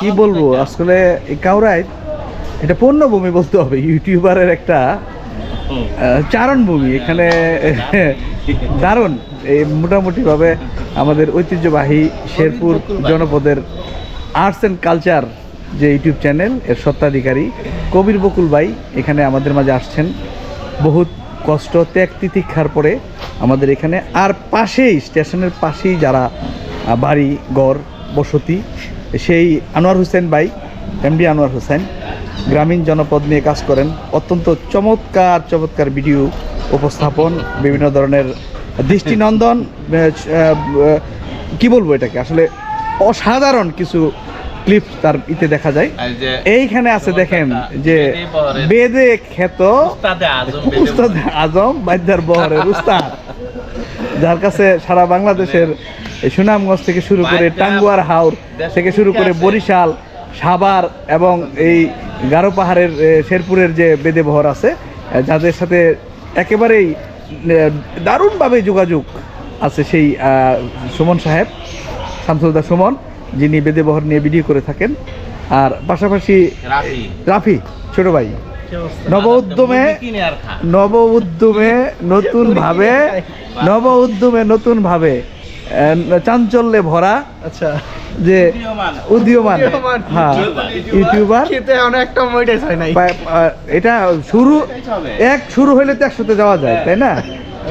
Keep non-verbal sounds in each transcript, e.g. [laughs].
কি বলব আসলে কাউরাই এটা পণ্যভূমি বলতে হবে ইউটিউবারের একটা চারণভূমি এখানে দারুণ। এই মোটামুটিভাবে আমাদের ঐতিহ্যবাহী শেরপুর জনপদের আর্টস অ্যান্ড কালচার যে ইউটিউব চ্যানেল এর সত্ত্বাধিকারী কবির বকুল ভাই এখানে আমাদের মাঝে আসছেন। বহুত কষ্ট ত্যাগ তিতিক্ষার পরে আমাদের এখানে। আর পাশেই স্টেশনের পাশেই যারা বাড়ি ঘর বসতি। সেই আনোয়ার হোসেন ভাই এমডি আনোয়ার হোসেন গ্রামীণ জনপদ নিয়ে কাজ করেন। অত্যন্ত চমৎকার চমৎকার ভিডিও উপস্থাপন বিভিন্ন ধরনের দৃষ্টিনন্দন কি বলব এটাকে? আসলে অসাধারণ কিছু ক্লিপ তার ইতে দেখা যায়। এইখানে আছে দেখেন যে বেদে খ্যাত উস্তাদ আজম বাদ্যার বহরের উস্তাদ। যার কাছে সারা বাংলাদেশের এই সুনামগঞ্জ থেকে শুরু করে টাঙ্গুয়ার হাওর থেকে শুরু করে বরিশাল সাভার এবং এই গারো পাহাড়ের শেরপুরের যে বেদে বহর আছে যাদের সাথে একেবারেই দারুণভাবে যোগাযোগ আছে সেই সুমন সাহেব শামসুলদা সুমন যিনি বেদে বহর নিয়ে ভিডিও করে থাকেন। আর পাশাপাশি রাফি। ছোট ভাই। নব উদ্যমে নব উদ্যমে নতুন ভাবে [laughs] নব উদ্যমে নতুন ভাবে চাঞ্চল্যে ভরা আচ্ছা। যে উদীয়মান। হ্যাঁ ইউটিউবার। হয় নাই। এটা শুরু এক শুরু হইলে তো একসাথে যাওয়া যায় তাই না?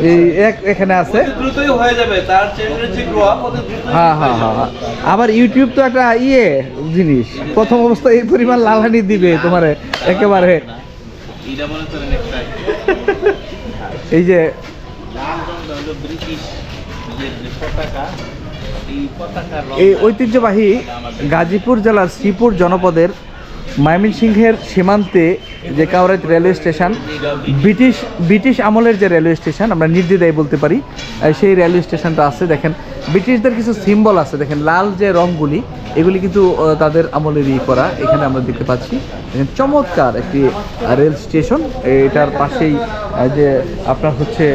এই এক এখানে আছে। দ্রুতই হয়ে যাবে তার চ্যানেলের যে হ্যাঁ হ্যাঁ হ্যাঁ হ্যাঁ। আবার ইউটিউব তো একটা ইয়ে জিনিস। প্রথম অবস্থায় এই পরিমাণ লালানি দিবে তোমার একেবারে। এই যে এই ঐতিহ্যবাহী গাজীপুর জেলার শ্রীপুর জনপদের ময়মনসিংহের সীমান্তে যে Kaurait railway station, British British আমলের যে রেলওয়ে স্টেশন, আমরা নির্দ্বিধায় বলতে পারি সেই রেলওয়ে স্টেশনটা আছে, দেখেন ব্রিটিশদের কিছু সিম্বল আছে, দেখেন লাল যে রঙগুলি এগুলি কিন্তু তাদের আমলেরই করা। এখানে আমরা দেখতে পাচ্ছি চমৎকার একটি রেল স্টেশন। এটার পাশেই যে আপনার হচ্ছে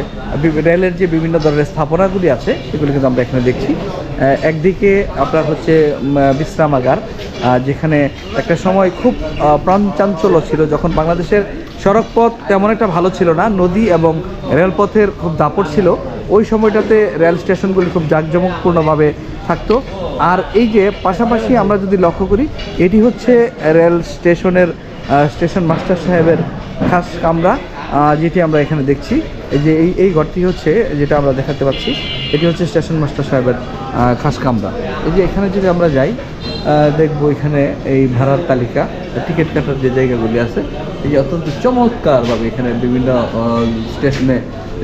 রেলের যে বিভিন্ন ধরনের স্থাপনাগুলি আছে, সেগুলি কিন্তু আমরা এখানে দেখছি। একদিকে আপনার হচ্ছে বিশ্রামাগার যেখানে একটা সময় খুব প্রাণচাঞ্চল্য ছিল, যখন বাংলাদেশের সড়কপথ তেমন একটা ভালো ছিল না, নদী এবং রেলপথের খুব দাপট ছিল। ওই সময়টাতে রেল স্টেশনগুলি খুব জাঁকজমকপূর্ণভাবে থাকতো। আর এই যে পাশাপাশি আমরা যদি লক্ষ্য করি, এটি হচ্ছে রেল স্টেশনের স্টেশন মাস্টার সাহেবের খাস কামরা যেটি আমরা এখানে দেখছি। এই যে এই এই ঘরটি হচ্ছে যেটা আমরা দেখাতে পাচ্ছি, এটি হচ্ছে স্টেশন মাস্টার সাহেবের খাস কামরা। এই যে এখানে যদি আমরা যাই দেখব এখানে এই ভাড়ার তালিকা, টিকিট কাটার যে জায়গাগুলি আছে, এই যে অত্যন্ত চমৎকারভাবে এখানে বিভিন্ন স্টেশনে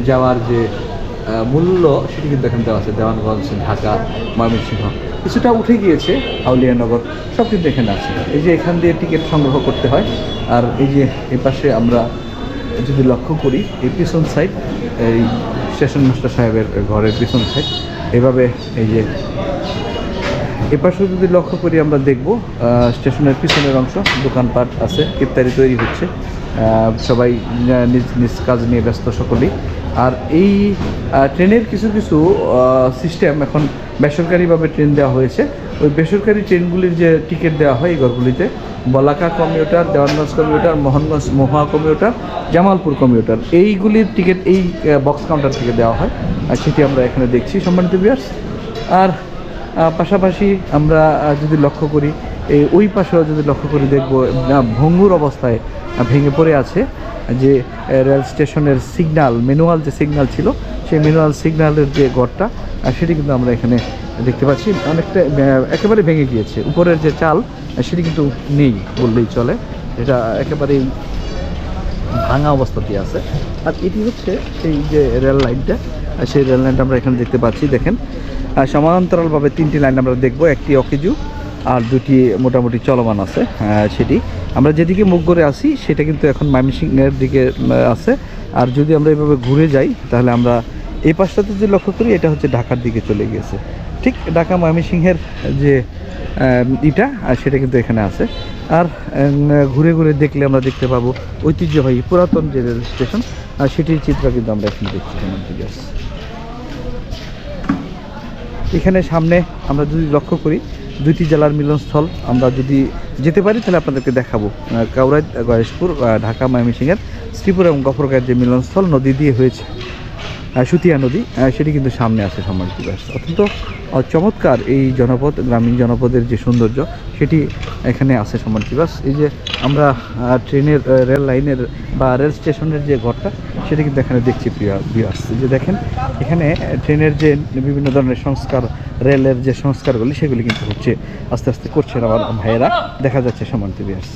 যাওয়ার যে মূল্য সেটি কিন্তু এখানে দেওয়া আছে। দেওয়ানগঞ্জ, ঢাকা, ময়মনসিংহ। কিছুটা উঠে গিয়েছে আউলিয়ানগর সব কিন্তু এখানে আছে। এই যে এখান দিয়ে টিকিট সংগ্রহ করতে হয়। আর এই যে এই পাশে আমরা যদি লক্ষ্য করি, এই পিছন সাইড এই স্টেশন মাস্টার সাহেবের ঘরের পিছন সাইড এভাবে এই যে এপাশে যদি লক্ষ্য করি, আমরা দেখব স্টেশনের পিছনের অংশ দোকানপাট আছে, ইফতারি তৈরি হচ্ছে। সবাই নিজ নিজ কাজ নিয়ে ব্যস্ত সকলেই। আর এই ট্রেনের কিছু কিছু সিস্টেম এখন বেসরকারিভাবে ট্রেন দেওয়া হয়েছে। ওই বেসরকারি ট্রেনগুলির যে টিকিট দেওয়া হয় এই ঘরগুলিতে, Balaka commuter Dewanganj commuter Mohanganj Mohua commuter Jamalpur commuter এইগুলির টিকিট, এই বক্স কাউন্টার থেকে দেওয়া হয়। আর সেটি আমরা এখানে দেখছি, সম্মানিত বিয়ার্স আর পাশাপাশি আমরা যদি লক্ষ্য করি, এই ওই পাশেও যদি লক্ষ্য করি, দেখব ভঙ্গুর অবস্থায় ভেঙে পড়ে আছে। যে রেল স্টেশনের সিগন্যাল ম্যানুয়াল যে সিগন্যাল ছিল, সেই ম্যানুয়াল সিগন্যালের যে ঘরটা সেটি কিন্তু আমরা এখানে দেখতে পাচ্ছি। অনেকটা একেবারে ভেঙে গিয়েছে। উপরের যে চাল সেটি কিন্তু নেই বললেই চলে। এটা একেবারেই ভাঙা অবস্থাতে আছে। আর এটি হচ্ছে সেই যে রেল লাইনটা সেই রেল লাইনটা আমরা এখানে দেখতে পাচ্ছি। দেখেন সমান্তরালভাবে তিনটি লাইন আমরা দেখব। একটি অকেজু আর দুটি মোটামুটি চলমান আছে সেটি। আমরা যেদিকে মুখ করে আসি, সেটা কিন্তু এখন ময়মনসিংহের দিকে আছে। আর যদি আমরা এভাবে ঘুরে যাই, তাহলে আমরা এই পাশটাতে যদি লক্ষ্য করি, এটা হচ্ছে ঢাকার দিকে চলে গিয়েছে। ঠিক ঢাকা ময়মনসিংহের যে ইটা সেটা কিন্তু এখানে আছে। আর ঘুরে ঘুরে দেখলে আমরা দেখতে পাবো ঐতিহ্যবাহী পুরাতন যে রেল স্টেশন আর সেটির চিত্র কিন্তু আমরা এখানে দেখছি এখানে সামনে আমরা যদি লক্ষ্য করি দুইটি জেলার মিলনস্থল আমরা যদি যেতে পারি, তাহলে আপনাদেরকে দেখাবো। কাউরাই গয়েশপুর ঢাকা, ময়মনসিংহের শ্রীপুর এবং গফরগাঁয়ের যে মিলনস্থল, নদী দিয়ে হয়েছে। সুতিয়া নদী সেটি কিন্তু সামনে আছে সম্মানিত ব্যাস অত্যন্ত চমৎকার এই জনপদ, গ্রামীণ জনপদের যে সৌন্দর্য, সেটি এখানে আছে সম্মানিত ব্যাস এই যে আমরা ট্রেনের রেল লাইনের বা রেল স্টেশনের যে ঘরটা, সেটা কিন্তু এখানে দেখছি বিয়ার্স যে দেখেন, এখানে ট্রেনের যে বিভিন্ন ধরনের সংস্কার, রেলের যে সংস্কারগুলি, সেগুলি কিন্তু হচ্ছে আস্তে আস্তে করছেন আমার ভাইয়েরা। দেখা যাচ্ছে সম্মানিত বিয়ার্স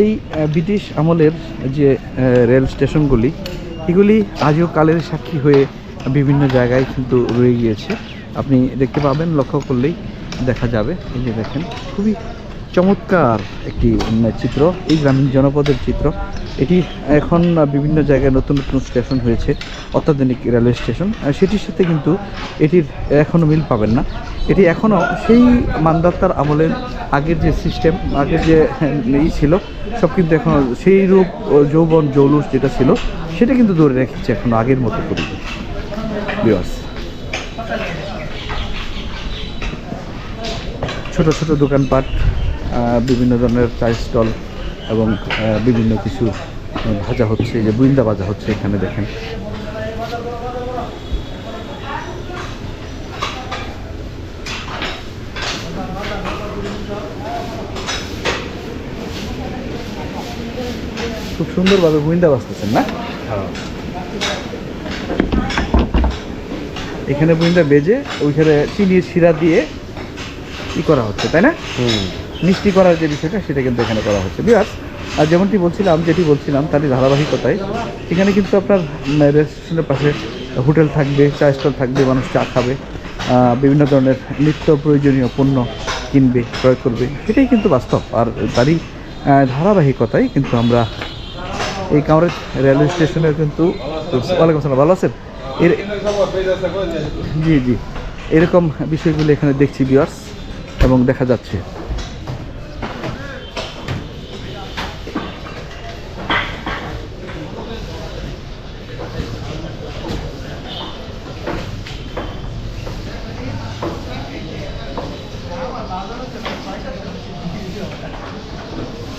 এই ব্রিটিশ আমলের যে রেল স্টেশনগুলি, এগুলি আজও কালের সাক্ষী হয়ে বিভিন্ন জায়গায় কিন্তু রয়ে গিয়েছে। আপনি দেখতে পাবেন, লক্ষ্য করলেই দেখা যাবে। এই যে দেখেন, খুবই চমৎকার একটি চিত্র। এই গ্রামীণ জনপদের চিত্র। এটি এখন বিভিন্ন জায়গায় নতুন নতুন স্টেশন হয়েছে, অত্যাধুনিক রেলওয়ে স্টেশন সেটির সাথে কিন্তু এটির এখনও মিল পাবেন না। এটি এখনও সেই মান্দাতার আমলের আগের যে সিস্টেম আগের যে ই ছিল, সব কিন্তু এখন সেই রূপ যৌবন জৌলুস যেটা ছিল, সেটা কিন্তু ধরে রেখেছে এখন আগের মতো করে। বিয়ার্স ছোট ছোট দোকানপাট বিভিন্ন ধরনের চায় স্টল এবং বিভিন্ন কিছু ভাজা হচ্ছে যে বুইন্দা ভাজা হচ্ছে এখানে দেখেন। খুব সুন্দরভাবে বুইন্দা বাজতেছেন না? এখানে বুইন্দা বেজে ওইখানে চিনির শিরা দিয়ে ই করা হচ্ছে তাই না? মিষ্টি করার যে বিষয়টা সেটা কিন্তু এখানে করা হচ্ছে। বিরাট আর যেমনটি বলছিলাম, যেটি বলছিলাম, তারই ধারাবাহিকতায়, এখানে কিন্তু আপনার রেস্টুরেন্টের পাশে হোটেল থাকবে, চা স্টল থাকবে, মানুষ চা খাবে বিভিন্ন ধরনের নিত্য প্রয়োজনীয় পণ্য কিনবে, ক্রয় করবে, সেটাই কিন্তু বাস্তব। আর তারই ধারাবাহিকতায় কিন্তু আমরা এই কামরেজ রেলওয়ে স্টেশনের কিন্তু, ওয়ালাইকুম আসসালাম, ভালো আছেন? এর, জি জি। এরকম বিষয়গুলো এখানে দেখছি বিয়ার্স এবং দেখা যাচ্ছে।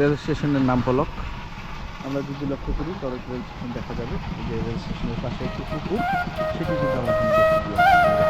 রেল স্টেশনের নাম ফলক আমরা যদি লক্ষ্য করি করজ রেল স্টেশন দেখা যাবে যে রেল স্টেশনের পাশে একটি পুকুর, সেটি কিন্তু আমরা।